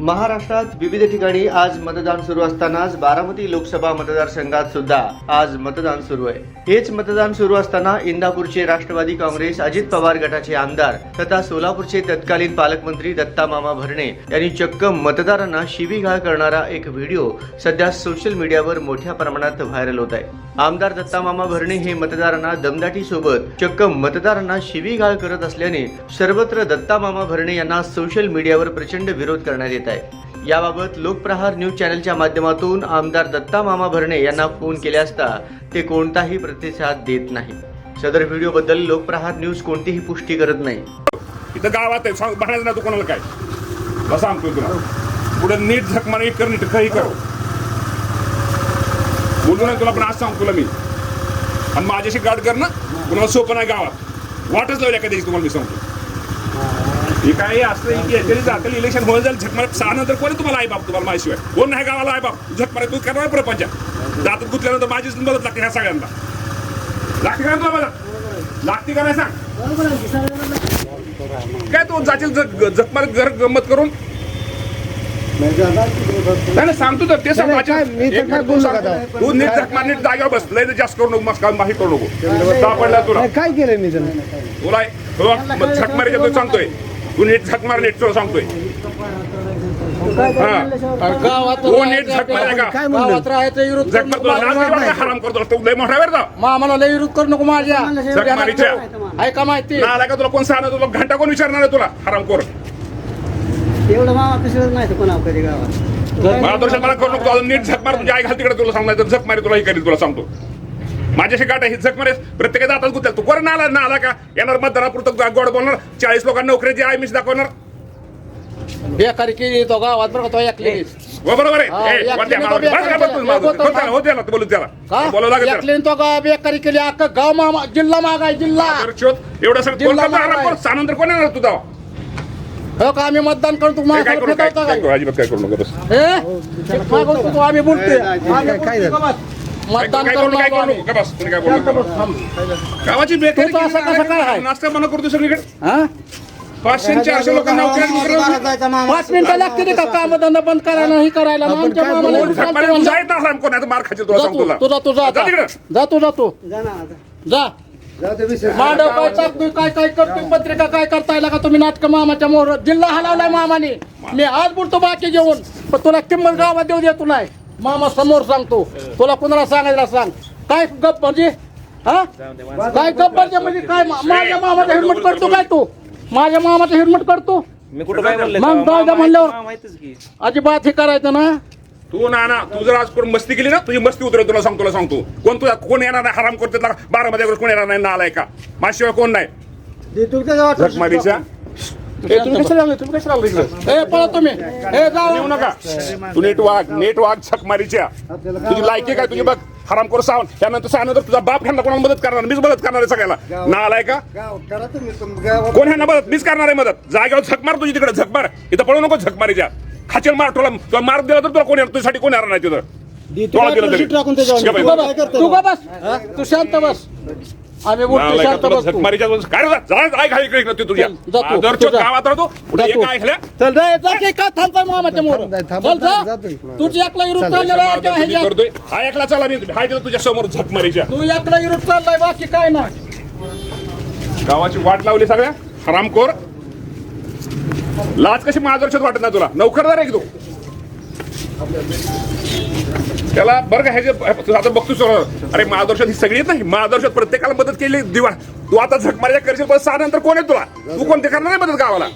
महाराष्ट्रात विविध ठिकाणी आज मतदान सुरू असतानाच बारामती लोकसभा मतदारसंघात सुद्धा आज मतदान सुरू आहे. हेच मतदान सुरू असताना इंदापूरचे राष्ट्रवादी काँग्रेस अजित पवार गटाचे आमदार तथा सोलापूरचे तत्कालीन पालकमंत्री दत्ता मामा भरणे यांनी चक्क मतदारांना शिवीगाळ करणारा एक व्हिडिओ सध्या सोशल मीडियावर मोठ्या प्रमाणात व्हायरल होत आहे. आमदार दत्ता मामा भरणे हे मतदारांना दमदाटी सोबत चक्क मतदारांना शिवीगाळ करत असल्याने सर्वत्र दत्ता मामा भरणे यांना सोशल मीडियावर प्रचंड विरोध करण्यात येत आहे. याबाबत लोकप्रहार न्यूज चॅनलच्या माध्यमातून आमदार दत्ता मामा भरणे यांना फोन केले असता ते कोणताही प्रतिसाद देत नाही. सदर व्हिडिओ बद्दल लोकप्रहार न्यूज कोणतीही पुष्टी करत नाही. इथं गावात आहे. सांग म्हणायचं ना तू कोणाला काय? बस सांगतो तुला. पुढे नीट झकमा मारा कर नीट काही कर. बोलू नाही तुला पण आज सांगतो तुला मी. आणि माझ्याशी गाठ कर ना. कुणाला सोपं नाही गावात. वाटच लावल्या कधी तुम्हाला मी सांगतो. हे काय हे असतं की याच्याने जातील इलेक्शन होऊन जाईल. झक मारत सहा नंतर कोणी तुम्हाला आई बाप तुम्हाला माझ्याशिवाय कोण नाही गावाला आई बाप? झक मारत तू करणार प्रपंच जातात गुतल्यानंतर माझीच मदत लागते ह्या सगळ्यांना. लागते का तुला मदत? लागते का नाही सांग. काय तू जाशील झक मारत घर गंमत करून? नाही सांगतो तर ते सांग तू नीट झक मार नीट जागेवर बस. लय जास्त करू नको मस्का माही करू नको. सापडला तुला. काय केलं मी तुला तू सांगतोय. तू नीट झक मार नीट तुला सांगतोय. हा. गावात तू नीट झक माराय का? काय म्हणलं? गावात राहायचं विरोध झक मार तुला हराम करतो लय मोठा वेळ जा मामाला लय विरोध करू नको माझ्या झक मारीच्या ऐका माहिती ना आला का? तुला? कोण सांगणार? तुला घंटा कोण विचारणार आहे तुला? हराम कर एवढं मामा पिसवत नाही कोणा कधी गावात. मला दर्शन मला करू नको. तू अजून नीट झक मार. तुझ्या आई घाल तिकडे. तुला सांगणार झक मारी तुला ही करील तुला सांगतो. माझ्याशी गाठ आहे ही झक मारे प्रत्येक जातात गुत्याल तू कोण आला ना आला का? येणार मतदारापुरतं गोड बोलणार. चाळीस लोकांना नोकरीची आई मिस दाखवणार. बेकारी केली तो गावात बरं तो हो बरोबर हा, आहे तो तू हो बोलू त्याला बोलावं लागेल. तो गाव बेकारी केली अख्खा गाव मामा जिल्हा मागाय जिल्हा. एवढं सगळं सानंतर कोण येणार तुझा? हो का आम्ही मतदान करू काय फेटावता काय करू? काय करू नको बस. हे? तो आम्ही बोलतोय. मतदान काय काय का बस तुम्ही काय बोलू नका. गावाची बेकारी असं कसं काय आहे? नाश्ता बंद करतो सगळीकडे? हा? पाचशे आणि चारशे लोकांना पाच मिनिटं लागते का? काम धंदा बंद करायला ही करायला आमच्या मामाला तू म्हणलं. जायत ना आराम कोण नाही तर मार खायची तुला जा सांगतो तू तुला. तुझा तू जा जा आता. तिकडं. जा तू जा तू. जा ना आता. जा. जाऊ दे विषय. मांडव काय टाकतोय काय काय करतोय? पत्रिका काय करताय का तुम्ही? नाटक मामाच्या मोहर जिल्हा हलवलाय मामाने. मी आज बोलतो बाकी जेवण पण तुला किंमत गावात देऊ देतो नाही. मामा समोर सांगतो. तुला कुणाला सांगायला सांग. काय गप म्हणजे? हा? काय गप म्हणजे म्हणजे काय? मा- माझ्या मामाचा हेल्मेट करतो काय तू? माझ्या मामाचा हेल्मेट करतो मी कुठं काय म्हणलं? मग जाऊ द्या म्हणल्यावर. माहितीच की. अजिबात हे करायचं ना. तू ना ना तू जर आज कोण मस्ती केली ना तुझी मस्ती उतरेल तुला सांगतो तुला सांगतो. कोण तुला कोण येणार नाही हराम करते बारा मध्ये कोण येणार नाही ना आलाय का माझ्याशिवाय कोण नाही. दे तू तुम्ही कशाला आले? तुम्ही कशाला आले इकडं? हे पळा तुम्ही. हे येऊ जाऊ नका. तू नीट वाग नीट वाग झक मारीच्या तुझी लायकी काय? तुझी बघ. हराम करू सावून त्यानंतर त्यानंतर तुझा बाप ह्यांना कोणाला मदत करणार? मीच मदत करणार आहे सगळ्याला. ना आलाय का? गाव करा तुम्ही तुम गावात कोण ह्यांना मदत? मीच करणार आहे मदत. जागेवर झक मार तुझी तिकडे. झक मार इथं पळू नको झक मारीच्या खाचेल मार. तुला तुला मार दिला तर तुला कोण येणार? तुझ्यासाठी कोण येणार नाही तिथं? तू शांत बस. आम्ही नालायक, शांत तुला बस झक तू. मारीच्या दोन- काय रे जा, जा, जा, घाई इकडे इकडे तुझ्या. चल, एक रे जा की का थांबताय मामाच्या मोर. थांब, थांब, चल जा. तुझी एकला विरोध चाललेला आहे का हा एकला चला मी हाय तिथं तुझ्या समोर झक मारीच्या तू एकला विरोध चाललाय बाकी काय नाही. गावाची वाट लावली सगळ्या? हरामखोर. लाज कशी मार्गदर्शक वाटत नाही तुला? नौकरदार आहे की तू त्याला बरं का ह्याचे आता बघतो अरे महादर्शन ही सगळी नाही. मार्गदर्शक प्रत्येकाला मदत केली दिवा तू आता झक करशील पण सहा नंतर कोण आहे तुला? तू कोणते करणार नाही मदत गावाला?